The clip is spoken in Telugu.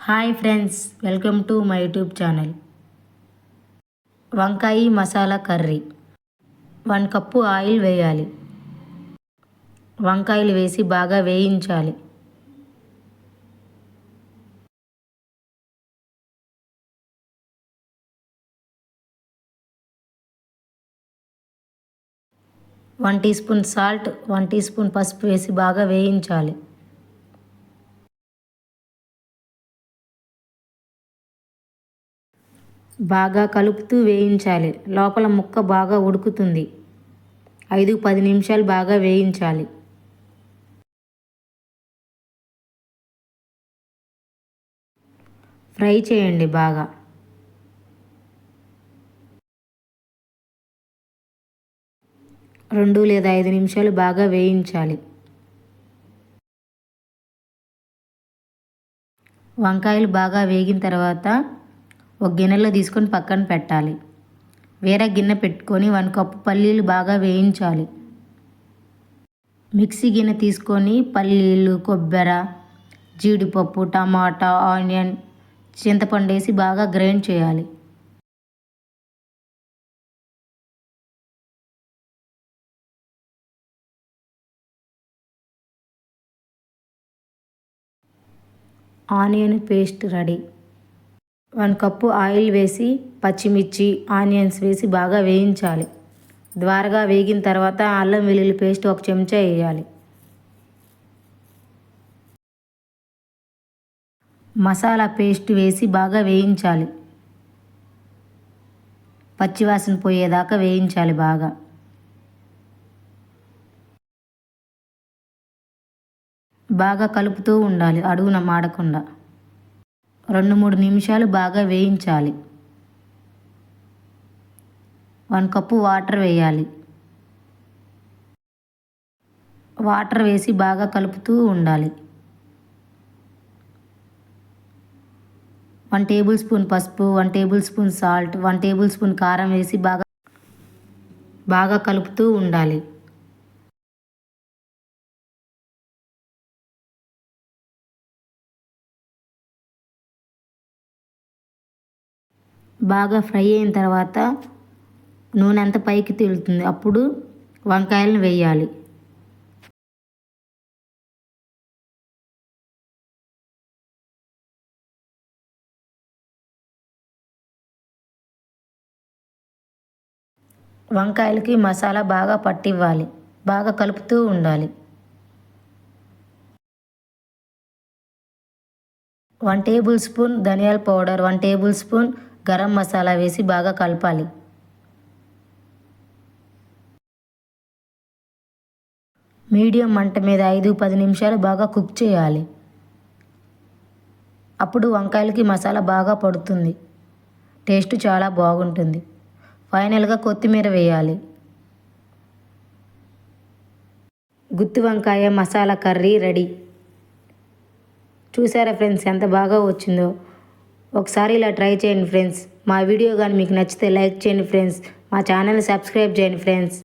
Hi friends welcome to my YouTube channel. వంకాయ masala curry. One cup oil వేయాలి. వంకాయలు వేసి బాగా వేయించాలి. One teaspoon salt one teaspoon పసుపు వేసి బాగా వేయించాలి. బాగా కలుపుతూ వేయించాలి. లోపల ముక్క బాగా ఉడుకుతుంది. ఐదు పది నిమిషాలు బాగా వేయించాలి. ఫ్రై చేయండి బాగా. రెండు లేదా ఐదు నిమిషాలు బాగా వేయించాలి. వంకాయలు బాగా వేగిన తర్వాత ఒక గిన్నెలో తీసుకొని పక్కన పెట్టాలి. వేరే గిన్నె పెట్టుకొని వన్ కప్పు పల్లీలు బాగా వేయించాలి. మిక్సీ గిన్నె తీసుకొని పల్లీలు కొబ్బరి జీడిపప్పు టమాటా ఆనియన్ చింతపండు వేసి బాగా గ్రైండ్ చేయాలి. Onion paste ready. One cup oil వేసి పచ్చిమిర్చి ఆనియన్స్ వేసి బాగా వేయించాలి. ద్వారగా వేగిన తర్వాత అల్లం వెల్లుల్లి పేస్ట్ ఒక చెంచా వేయాలి. మసాలా పేస్ట్ వేసి బాగా వేయించాలి. పచ్చివాసన పోయేదాకా వేయించాలి బాగా. బాగా కలుపుతూ ఉండాలి అడుగున మాడకుండా. రెండు మూడు నిమిషాలు బాగా వేయించాలి. వన్ కప్పు వాటర్ వేయాలి. వాటర్ వేసి బాగా కలుపుతూ ఉండాలి. వన్ టేబుల్ స్పూన్ పసుపు one tablespoon salt one tablespoon కారం వేసి బాగా బాగా కలుపుతూ ఉండాలి. బాగా ఫ్రై అయిన తర్వాత నూనె అంతా పైకి తేలుతుంది. అప్పుడు వంకాయలను వేయాలి. వంకాయలకి మసాలా బాగా పట్టివ్వాలి. బాగా కలుపుతూ ఉండాలి. వన్ టేబుల్ స్పూన్ ధనియాల powder one tablespoon garam masala వేసి బాగా కలపాలి. మీడియం మంట మీద ఐదు పది నిమిషాలు బాగా కుక్ చేయాలి. అప్పుడు వంకాయలకి మసాలా బాగా పడుతుంది. టేస్ట్ చాలా బాగుంటుంది. ఫైనల్గా కొత్తిమీర వేయాలి. గుత్తి వంకాయ మసాలా కర్రీ రెడీ. చూసారా ఫ్రెండ్స్ ఎంత బాగా వచ్చిందో? ఒకసారి ఇలా ట్రై చేయండి ఫ్రెండ్స్. మా వీడియో కానీ మీకు నచ్చితే లైక్ చేయండి ఫ్రెండ్స్. మా ఛానల్ని సబ్స్క్రైబ్ చేయండి ఫ్రెండ్స్.